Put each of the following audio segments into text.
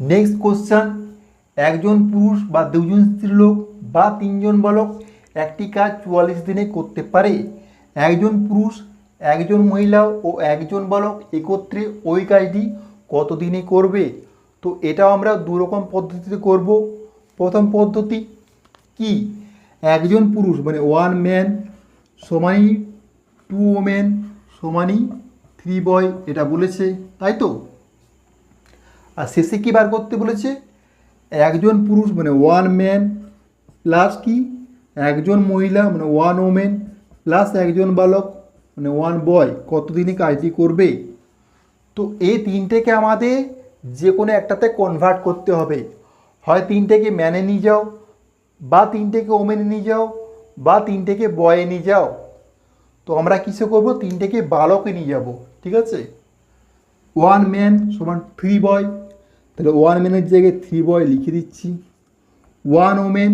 Next question একজন পুরুষ বা দুজন স্ত্রীলোক বা তিনজন বালক একটি কাজ চুয়াল্লিশ দিনে করতে পারে। একজন পুরুষ, একজন মহিলা ও একজন বালক একত্রে ওই কাজটি কত দিনে করবে? তো এটাও আমরা দুরকম পদ্ধতিতে করব। প্রথম পদ্ধতি কি? একজন পুরুষ মানে ওয়ান ম্যান সমানই টু ওমেন সমানই থ্রি বয় এটা বলেছে, তাই তো? আর শেষে কী বার করতে বলেছে? একজন পুরুষ মানে ওয়ান ম্যান প্লাস কি? একজন মহিলা মানে ওয়ান ওমেন প্লাস একজন বালক মানে ওয়ান বয় কতদিনে কাজটি করবে? তো এই তিনটেকে আমাদের যে কোনো একটাতে কনভার্ট করতে হবে। হয় তিনটেকে ম্যানে নিয়ে যাও, বা তিনটেকে ওমেনে নিয়ে যাও, বা তিনটেকে বয়ে নিয়ে যাও। তো আমরা কিসে করব? তিনটেকে বালকে নিয়ে যাব। ঠিক আছে? ওয়ান ম্যান সমান থ্রি বয় তাহলে ওয়ান ম্যানের জায়গায় থ্রি বয় লিখে দিচ্ছি। ওয়ান ওমেন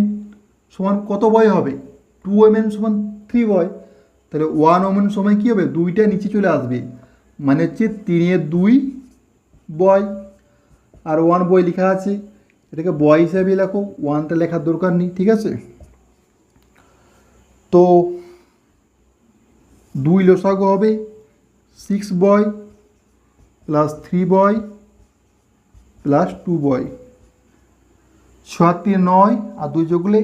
সমান কত বয় হবে? টু ওমেন সমান থ্রি বয় তাহলে ওয়ান ওমেন সময় কী হবে? দুইটা নিচে চলে আসবে। মানে হচ্ছে তিনের দুই বয় আর ওয়ান বয় লেখা আছে। এটাকে বয় হিসাবে লেখো। ওয়ানটা লেখার দরকার নেই, ঠিক আছে? তো দুই লসাগু হবে। Six boy plus three boy plus two boy ছ তিন নয় আর দুই যোগলে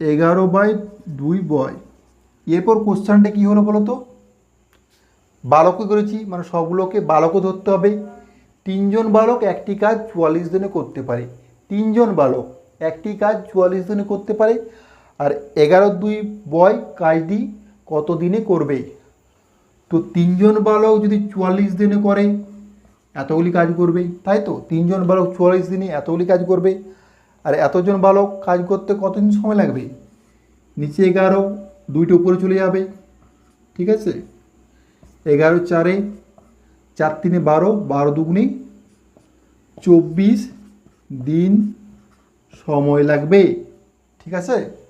এগারো বাই দুই বয় এরপর কোশ্চানটা কী হলো বলো তো বালকও করেছি মানে সবগুলোকে বালকও ধরতে হবে। তিনজন বালক একটি কাজ চুয়াল্লিশ দিনে করতে পারে। তিনজন বালক একটি কাজ চুয়াল্লিশ দিনে করতে পারে। আর এগারো দুই বয় কাজটি কত দিনে করবে? তো তিনজন বালক যদি চুয়াল্লিশ দিনে করে এতগুলি কাজ করবে, তাই তো? তিনজন বালক চুয়াল্লিশ দিনে এতগুলি কাজ করবে, আর এতজন বালক কাজ করতে কতদিন সময় লাগবে? নিচে এগারো, দুইটা উপরে চলে যাবে, ঠিক আছে? এগারো চারে, চার তিনে বারো বারো দুগুণে চব্বিশ দিন সময় লাগবে, ঠিক আছে?